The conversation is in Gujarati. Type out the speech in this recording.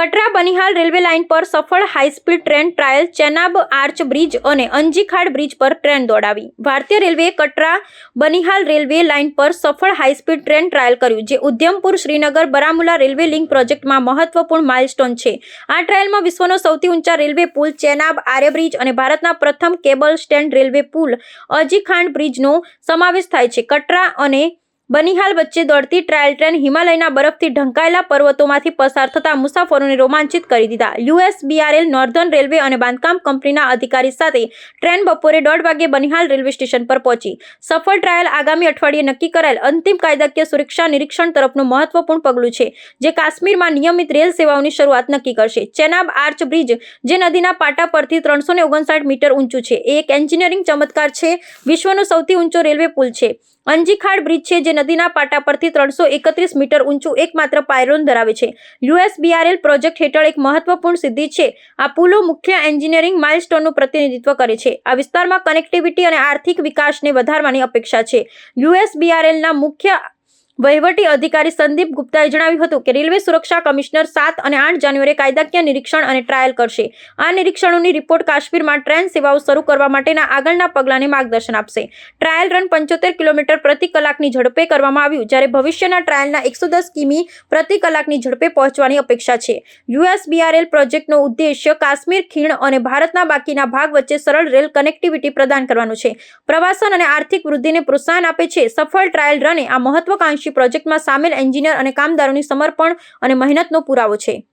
કટરા બનિહાલ રેલવે લાઇન પર સફળ high speed train trial Chenab arch bridge અને અંજીખાડ બ્રિજ પર ટ્રેન દોડાવી. ભારતીય રેલવેએ કટરા બનિહાલ રેલવે લાઇન પર સફળ હાઈસ્પીડ ટ્રેન ટ્રાયલ કર્યું, જે ઉધમપુર શ્રીનગર બરામુલા રેલવે લિંક પ્રોજેક્ટમાં મહત્વપૂર્ણ માઇલસ્ટોન છે. આ ટ્રાયલમાં વિશ્વનો સૌથી ઊંચા રેલવે પુલ ચેનાબ આર્ય બ્રિજ અને ભારતના પ્રથમ કેબલ સ્ટેન્ડ રેલવે પુલ અજીખાંડ બ્રિજનો સમાવેશ થાય છે. કટરા અને બનિહાલ વચ્ચે દોડતી ટ્રાયલ ટ્રેન હિમાલયના બરફથી ઢંકાયેલા પર્વતોમાંથી પસાર થતા મુસાફરોને રોમાંચિત કરી દીધા. યુએસબીઆરએલ, નોર્ધન રેલવે અને બાંધકામ કંપનીના અધિકારી સાથે ટ્રેન બપોરે દોઢ વાગે બનિહાલ રેલવે સ્ટેશન પર પહોંચી. સફળ ટ્રાયલ આગામી અઠવાડિયે નક્કી કરાયેલ અંતિમ કાયદાકીય સુરક્ષા નિરીક્ષણ તરફનું મહત્વપૂર્ણ પગલું છે, જે કાશ્મીરમાં નિયમિત રેલ સેવાઓની શરૂઆત નક્કી કરશે. ચેનાબ આર્ચ બ્રિજ, જે નદીના પાટા પરથી ત્રણસો મીટર ઊંચું છે, એ એક એન્જિનિયરિંગ ચમત્કાર છે, વિશ્વનો સૌથી ઊંચો રેલવે પુલ છે. અંજીખાડ બ્રિજ છે, જે નદીના પાટા પરથી ત્રણસો એકત્રીસ મીટર ઊંચું એકમાત્ર પાયરોન ધરાવે છે. યુએસબીઆરએલ પ્રોજેક્ટ હેઠળ એક મહત્વપૂર્ણ સિદ્ધિ છે. આ પુલો મુખ્ય એન્જિનિયરિંગ માઇલસ્ટોનનું પ્રતિનિધિત્વ કરે છે. આ વિસ્તારમાં કનેક્ટિવિટી અને આર્થિક વિકાસને વધારવાની અપેક્ષા છે. યુએસબીઆરએલના મુખ્ય વહીવટી અધિકારી સંદીપ ગુપ્તાએ જણાવ્યું હતું કે રેલવે સુરક્ષા કમિશનર સાત અને આઠ જાન્યુઆરીએ કાયદાકીય નિરીક્ષણ અને ટ્રાયલ કરશે. આ નિરીક્ષણોની રિપોર્ટ કાશ્મીરમાં ટ્રેન સેવાઓ શરૂ કરવા માટેના આગળના પગલાંને માર્ગદર્શન આપશે. ટ્રાયલ રન પંચોતેર કિલોમીટર પ્રતિ કલાકની ઝડપે કરવામાં આવ્યું, જ્યારે ભવિષ્યના ટ્રાયલના એકસો દસ કિમી પ્રતિ કલાકની ઝડપે પહોંચવાની અપેક્ષા છે. યુએસબીઆરએલ પ્રોજેક્ટનો ઉદ્દેશ્ય કાશ્મીર ખીણ અને ભારતના બાકીના ભાગ વચ્ચે સરળ રેલ કનેક્ટિવિટી પ્રદાન કરવાનું છે. પ્રવાસન અને આર્થિક વૃદ્ધિને પ્રોત્સાહન આપે છે. સફળ ટ્રાયલ રને આ મહત્વાકાંક્ષી પ્રોજેક્ટમાં સામેલ એન્જિનિયર અને કામદારોની સમર્પણ અને મહેનતનો પુરાવો છે.